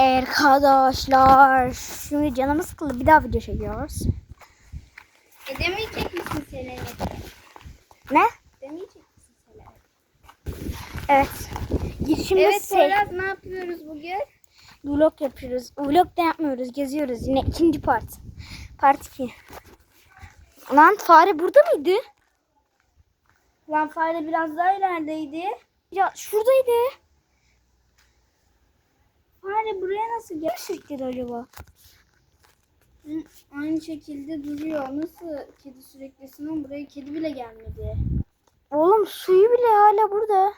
Arkadaşlar şimdi canımız sıkıldı bir daha video çekiyoruz. E demeyecek misin Selene? Ne? Demeyecek misin Selene? Evet. Şimdi Evet Poyraz ne yapıyoruz bugün? vlog yapıyoruz. Vlog da yapmıyoruz geziyoruz yine ikinci part. Part 2. Lan fare burada mıydı? Lan fare biraz daha ilerideydi. Ya şuradaydı. Fare buraya nasıl sürükledi acaba? Aynı şekilde duruyor. Nasıl kedi süreklisin ama buraya kedi bile gelmedi. Oğlum suyu bile hala burada.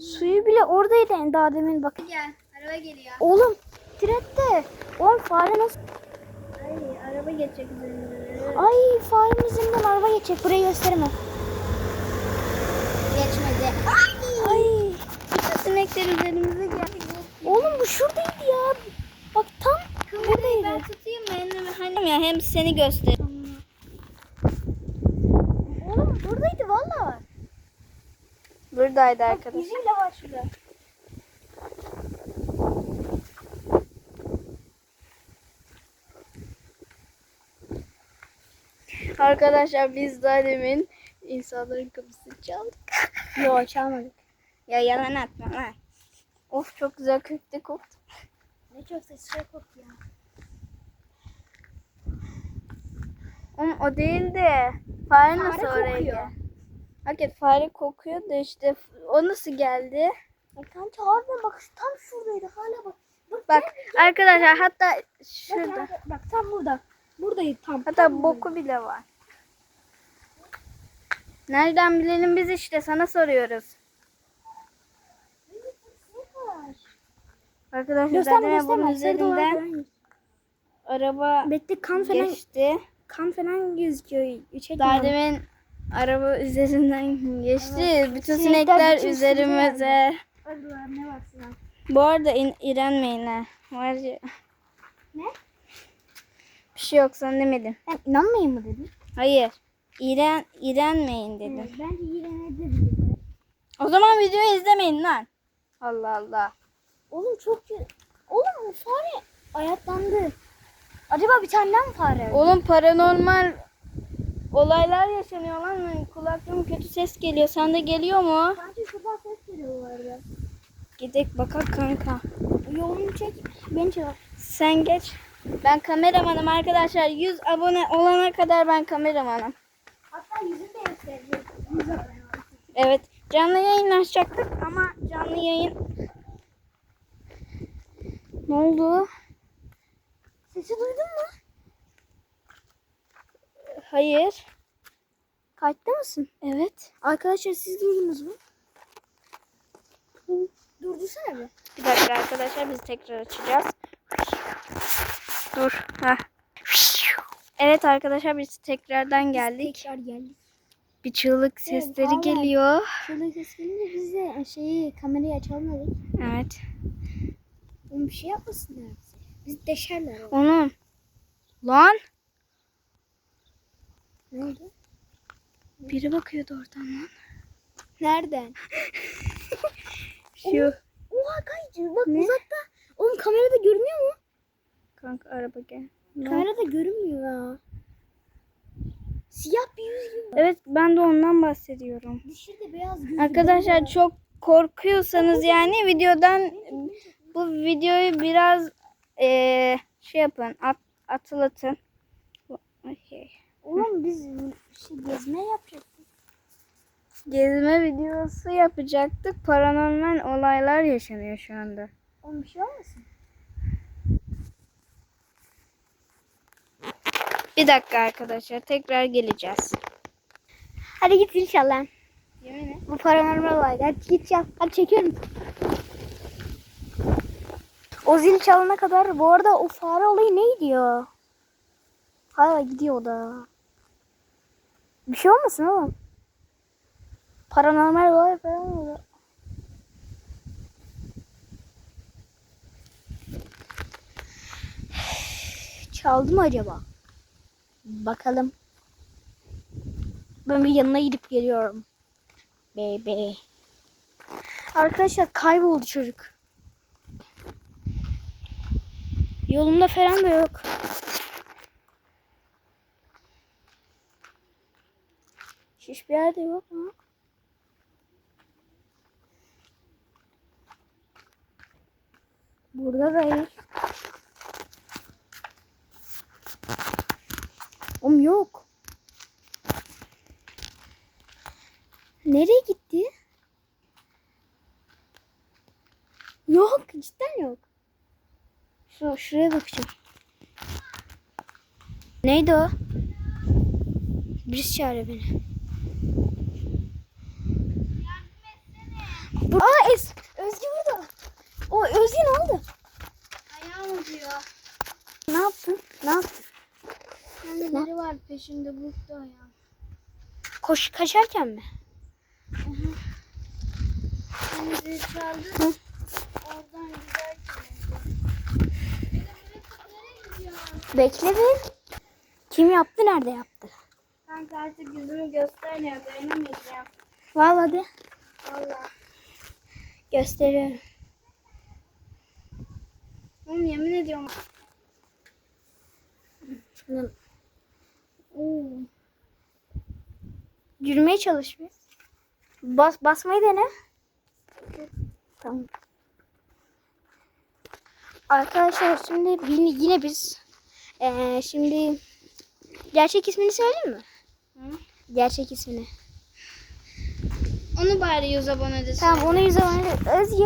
Suyu bile oradaydı en daha demin bak. Gel araba geliyor. Oğlum trette. Oğlum fare nasıl? Ay araba geçecek üzerinden. Ay farenin yüzünden araba geçecek. Burayı gösterme. Geçmedi. Ay. Bütün sinekler üzerimize geldi. Oğlum bu şuradaydı ya. Bak tam Kamerayı ben buradaydı. tutayım hani ya hem seni göster. Oğlum buradaydı valla. Buradaydı İzi bile var şurada. Arkadaşlar biz daha demin insanların kapısını çaldık. Yok çalmadık. Ya yalan atma lan. Of çok güzel köfte koktu. Ne çok ses şey koktu ya. Ama o değil de fare nasıl Fare oraya kokuyor. Hakikaten fare kokuyor da işte o nasıl geldi? Ay kanka harbiden bak tam şuradaydı hala bak. Bak, Bak arkadaşlar hatta Bak, şurada. bak, bak tam burada. Buradaydı tam. Hatta tam boku bile var. Nereden bilelim biz işte sana soruyoruz. Arkadaşlar Gösterme bunun gösterme. Dolar üzerinden falan. araba Bekle kan falan geçti. Kan falan gözüküyor. Çekme Daha demin araba üzerinden geçti. Evet. Bütün Sinekler sinekler bütün üzerimize. Arılar ne varsa. Bu arada in, iğrenmeyin ha. Var ya. Ne? Bir şey yok sen demedin. Ben inanmayayım mı dedin? Hayır. İğren, iğrenmeyin dedim. Evet, bence iğrenebiliriz. O zaman videoyu izlemeyin lan. Allah Allah. Oğlum çok. Oğlum bu fare ayaklandı. Acaba bir tane mı fare? Oğlum paranormal olaylar yaşanıyor lan. Kulaklığım kötü ses geliyor. Sende geliyor mu? Bence şuradan ses geliyor bu arada. Gidek bakak kanka. Yolunu çek. Beni çek. Sen geç. Ben kameramanım arkadaşlar. 100 abone olana kadar ben kameramanım. Hatta yüzünü de abone ol. Evet. Canlı yayın açacaktık ama canlı yayın ne oldu? Sesi duydun mu? Hayır. Kayıtta mısın? Evet. Arkadaşlar siz duydunuz mu? Durdursana bir. Bir dakika arkadaşlar biz tekrar açacağız. Dur. Heh. Evet arkadaşlar biz tekrardan geldik. Tekrar geldik. Bir çığlık sesleri hala- geliyor. Şurada ses gelince biz de şeyi kamerayı açalım dedik. Evet. Oğlum bir şey yapmasınlar bize. Deşerler. o. Onun. Lan. Ne oldu? Biri bakıyordu oradan lan. Nereden? Şu. Oha kayıcı bak Ne? uzakta. Oğlum kamerada görünüyor mu? Kanka araba gel. Kamerada görünmüyor ya. Siyah bir yüz gibi. Evet ben de ondan bahsediyorum. De beyaz gözü. Arkadaşlar çok korkuyorsanız yani videodan bu videoyu biraz eee, şey yapın at, atlatın. Okey. Oğlum biz şey gezme yapacaktık. Gezme videosu yapacaktık. Paranormal olaylar yaşanıyor şu anda. Oğlum bir şey olmasın? Bir dakika arkadaşlar tekrar geleceğiz. Hadi git inşallah. Yemin et. Bu paranormal olay. Hadi git yap. Hadi çekiyorum. O zil çalana kadar bu arada o fare olayı neydi ya? Hala gidiyor da. Bir şey olmasın oğlum. Paranormal olay falan oldu. Çaldı mı acaba? Bakalım. Ben bir yanına gidip geliyorum. Bebe. Arkadaşlar kayboldu çocuk. Yolumda falan da yok. Hiçbir yerde yok mu? Burada da yok. Oğlum yok. Nereye gitti? Yok, cidden yok. Şu, şuraya bakacağım. Neydi o? Birisi çağırıyor beni. Bu- Aa Es Özgü burada. O Özgü ne oldu? Ayağım acıyor. Ne yaptın? Ne yaptın? Yani biri var peşimde burktu ayağım. Koş kaçarken mi? Hani zil çaldı. Hı. Oradan giderken. Bir de burası nereye gidiyor? Bekle bir. Kim yaptı? Nerede yaptı? Kanka artık yüzümü göstermiyor. Dayanamayacağım. Vallahi de Valla. gösteriyorum. Oğlum yemin ediyorum. Oo. Yürümeye çalış bir. Bas basmayı dene. Tamam. Arkadaşlar şimdi yine biz eee, şimdi gerçek ismini söyleyeyim mi? Hı? Gerçek ismini. Onu bari yüz abone de Tamam onu yüz abone Özge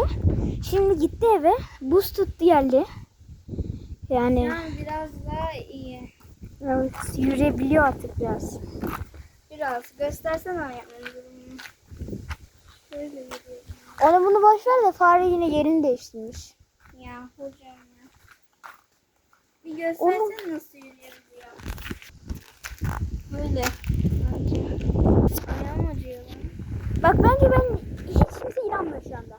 şimdi gitti eve. Buz tuttu geldi. Yani Yani biraz daha iyi. evet, yürüyebiliyor artık biraz. Biraz. Göstersen ayaklarını durumunu. Şöyle yürüyorum. Onu bunu boş ver de fare yine yerini değiştirmiş. Ya hocam. Bir göstersen nasıl yürüyebiliyor. Böyle. Bence. Ayağım acıyor lan. Bak bence ben hiç kimse inanmıyor şu anda.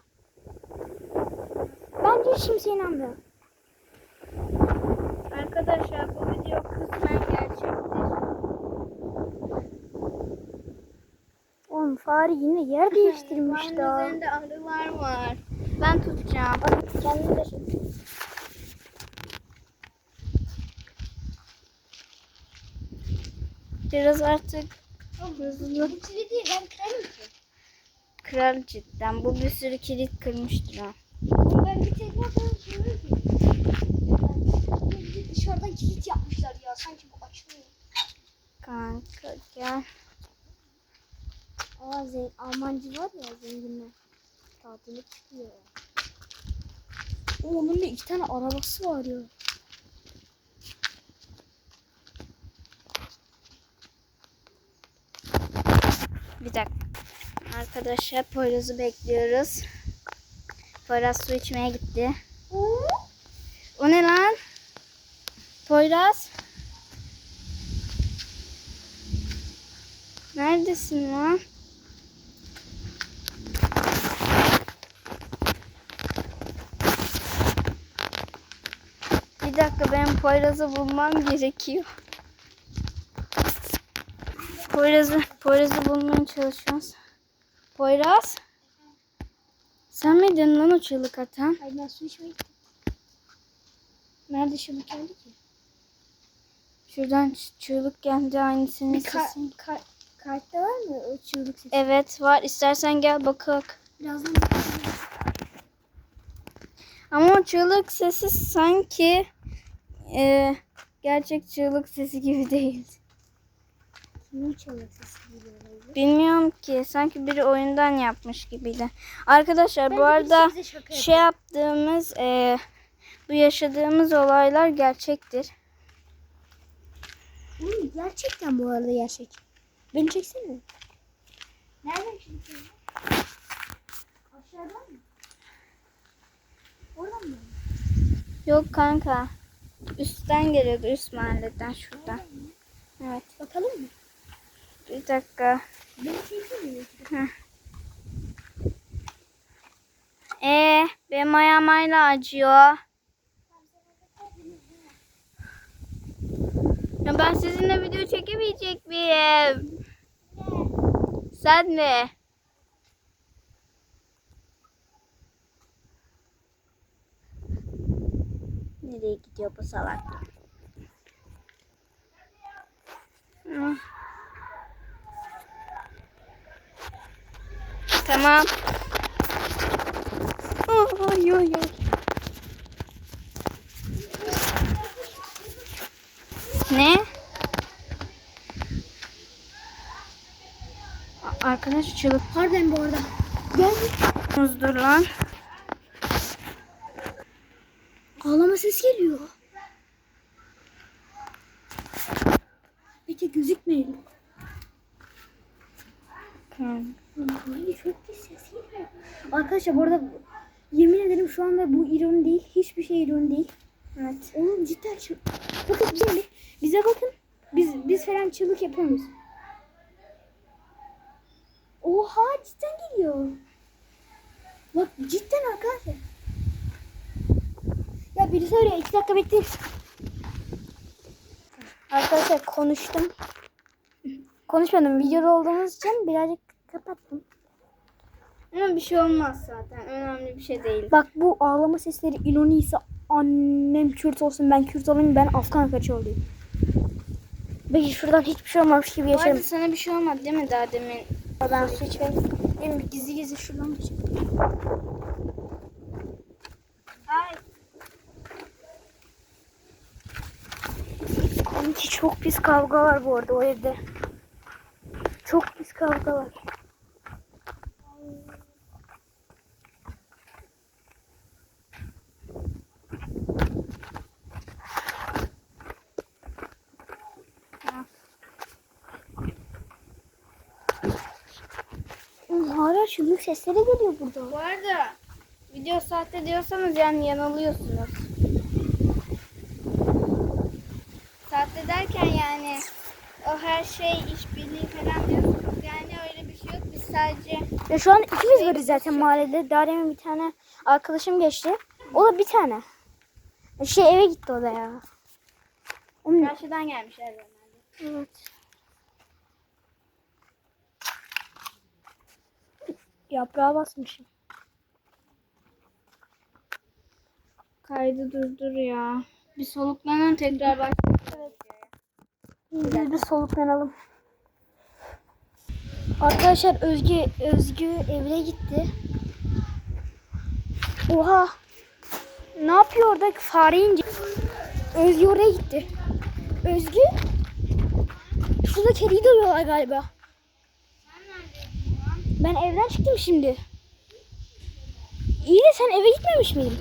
Bence hiç kimse inanmıyor. Arkadaşlar bu video kısmen gerçektir. Oğlum fare yine yer değiştirmiş daha. üzerinde arılar var. Ben tutacağım. Kendini de çek. Biraz artık hızlı. Bu kilidi ben kırarım ki. Kral cidden. Bu bir sürü kilit kırmıştır ha. Ben bir ki. Bir de dışarıdan kilit yapmışlar ya. Sanki bu açılıyor. Kanka gel. Aa zen Almancı var ya zenginler. Tatili çıkıyor. O, Onun da iki tane arabası var ya. Bir dakika. Arkadaşlar Poyraz'ı bekliyoruz. Poyraz su içmeye gitti. O ne lan? Poyraz? Neredesin lan? Bir dakika ben Poyraz'ı bulmam gerekiyor. Poyraz'ı, Poyraz'ı bulmaya çalışıyoruz. Poyraz? Sen miydin lan o çığlık atan? Hayır ben su içmeye gittim. Nerede şunu geldi ki? Şuradan çığlık geldi aynısının Bir ka- sesi. ka- kartta var mı o çığlık sesi? Evet var. İstersen gel bakak. Birazdan Ama o çığlık sesi sanki e, gerçek çığlık sesi gibi değil. Kimin çığlık sesi geliyor? böyle? Bilmiyorum ki. Sanki biri oyundan yapmış gibiydi. Arkadaşlar bu Bence arada şey yaptığımız e, bu yaşadığımız olaylar gerçektir. Gerçekten bu arada gerçek. Beni çeksene. Nereden çekiyorsun? Aşağıdan mı? Oradan mı? Yok kanka. Üstten geliyordu. Üst mahalleden şuradan. Evet. Bakalım mı? Bir dakika. Çeksene. Ee, benim ayağım hala acıyor. Ya ben sizinle video çekemeyecek miyim? Sen mi? Ne nereye gidiyor bu salak? Tamam. Ay ay ay. Ne? Arkadaş çığlık. Pardon bu arada. Dur lan. Ağlama ses geliyor. Peki gözükmeyelim. Çok. Arkadaşlar bu arada yemin ederim şu anda bu ironi değil. Hiçbir şey ironi değil. Evet. Oğlum cidden şu. Bakın mi? Bize bakın. Biz biz falan çığlık yapıyoruz. Oha cidden geliyor. Bak cidden arkadaşlar. Ya birisi arıyor. iki dakika bekleyin. Arkadaşlar konuştum. Konuşmadım. Videoda olduğumuz için birazcık kapattım. Ama bir şey olmaz zaten. Önemli bir şey değil. Bak bu ağlama sesleri ironi ise annem Kürt olsun ben Kürt olayım ben Afgan kaçı olayım. Belki şuradan hiçbir şey olmamış gibi Bu arada yaşarım. sana bir şey olmadı değil mi daha demin? Ben su içmeyeyim. Benim gizli gizli şuradan geçeyim. Ay. Kanki çok pis kavga var bu arada o evde. Çok pis kavga var. Oğlum Hala çığlık sesleri geliyor burada. Bu arada video sahte diyorsanız yani yanılıyorsunuz. Sahte derken yani o her şey işbirliği falan diyorsunuz. Yani öyle bir şey yok. Biz sadece Ya şu an ikimiz varız zaten mahallede. Daha demin bir tane arkadaşım geçti. O da bir tane. Şey eve gitti o da ya. Oğlum, karşıdan gelmişler herhalde. Evet. Yaprağa basmışım. Kaydı durdur ya. Bir soluklanın tekrar bak. Biz bir soluklanalım. Arkadaşlar Özgü Özgü evine gitti. Oha. Ne yapıyor orada? Fare ince. Özgü oraya gitti. Özgü. Şurada kediyi dövüyorlar galiba. Ben evden çıktım şimdi. İyi de sen eve gitmemiş miydin?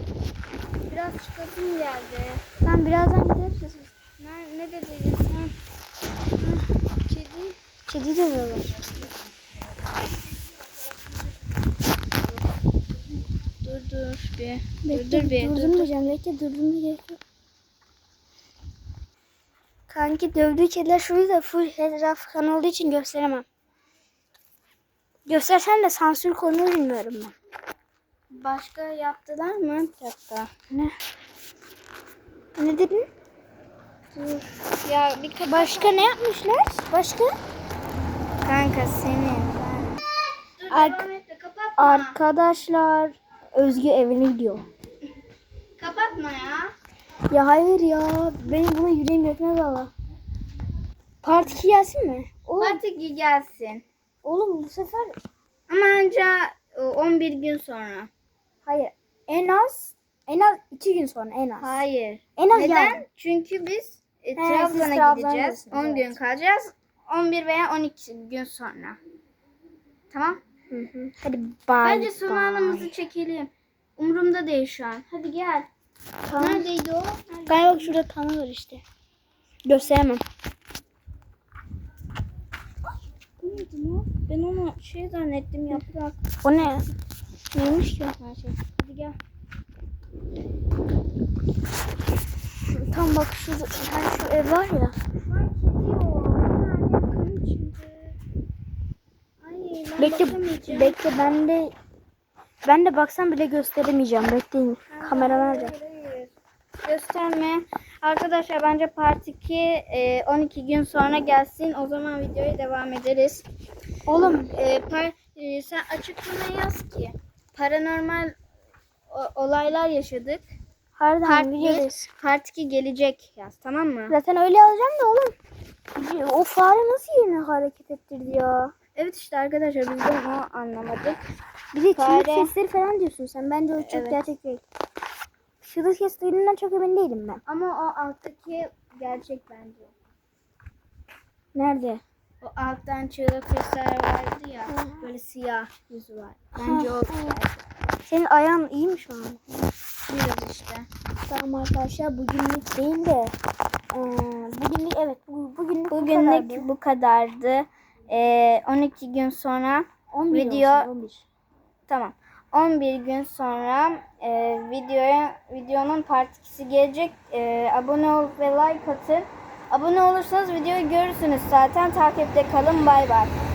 Biraz çıkasım geldi. Ben birazdan gideriz. Ne, ne dediniz? Ha. Kedi. Kedi dövüyorlar. Dur dur bir. Bekle, dur bir. Dur, dur. durdurmayacağım. Bekle durdurmayacağım. Kanki dövdüğü kediler şurada da full etraf kan olduğu için gösteremem. Göstersen de sansür konulu bilmiyorum ben. Başka yaptılar mı? Dakika. Ne? Ne dedin? Dur. Ya bir kapat. Başka ne yapmışlar? Başka? Kanka senin. Dur Ar- devam et de kapatma. Arkadaşlar Özgü evine gidiyor. kapatma ya. Ya hayır ya. Benim buna yüreğim yetmez valla. Part 2 gelsin mi? Oğlum, Artık gelsin. Oğlum bu sefer Ama anca e, 11 gün sonra. hayır. En az en az 2 gün sonra en az. Hayır. En az Neden? yani. Çünkü biz e, Trabzon'a gideceğiz. gidiyorsunuz, 10 gün evet. kalacağız. 11 veya 12 gün sonra. Tamam? Hı hı. Hadi bye. Bence son bye. anımızı çekelim. Umurumda değil şu an. Hadi gel. Tamam. Neredeydi o? Nerede? Galiba bak şurada kanal var işte. Gösteremem. Neydi lan? Ben onu şey zannettim yaprak. O ne? Neymiş ki? Her şey. Hadi gel. Tam bak şurada hani şu ev var ya. Ay Bekle, bekle ben de ben de baksam bile gösteremeyeceğim. Bekleyin. Kamera nerede? Hayır, hayır. Gösterme. Arkadaşlar bence part 2 e, 12 gün sonra gelsin. O zaman videoya devam ederiz. Oğlum E, par, e, sen açıklama yaz ki paranormal o- olaylar yaşadık. Harbiden Part. 1, Part 2 gelecek yaz tamam mı? Zaten öyle yazacağım da oğlum. O fare nasıl yerine hareket ettirdi ya? Evet işte arkadaşlar biz de onu anlamadık. Bir de çığlık Fare. sesleri falan diyorsun sen. Bence o çok Evet. gerçek değil. Çığlık seslerinden çok emin değilim ben. Ama o alttaki gerçek bence. Nerede? O alttan çığlık sesler vardı ya. Böyle siyah yüzü var. Bence o gerçek. Senin ayağın iyi mi şu an? Biraz işte. Tamam arkadaşlar bugünlük değil de bugünlük evet bu, bugünlük, bu Bugünlük kadardı. bu kadardı. Ee, 12 gün sonra 11 video- olsun, 11. tamam. 11 gün sonra e, videoya videonun part 2'si gelecek. E, abone ol ve like atın. Abone olursanız videoyu görürsünüz zaten. Takipte kalın. Bay bay.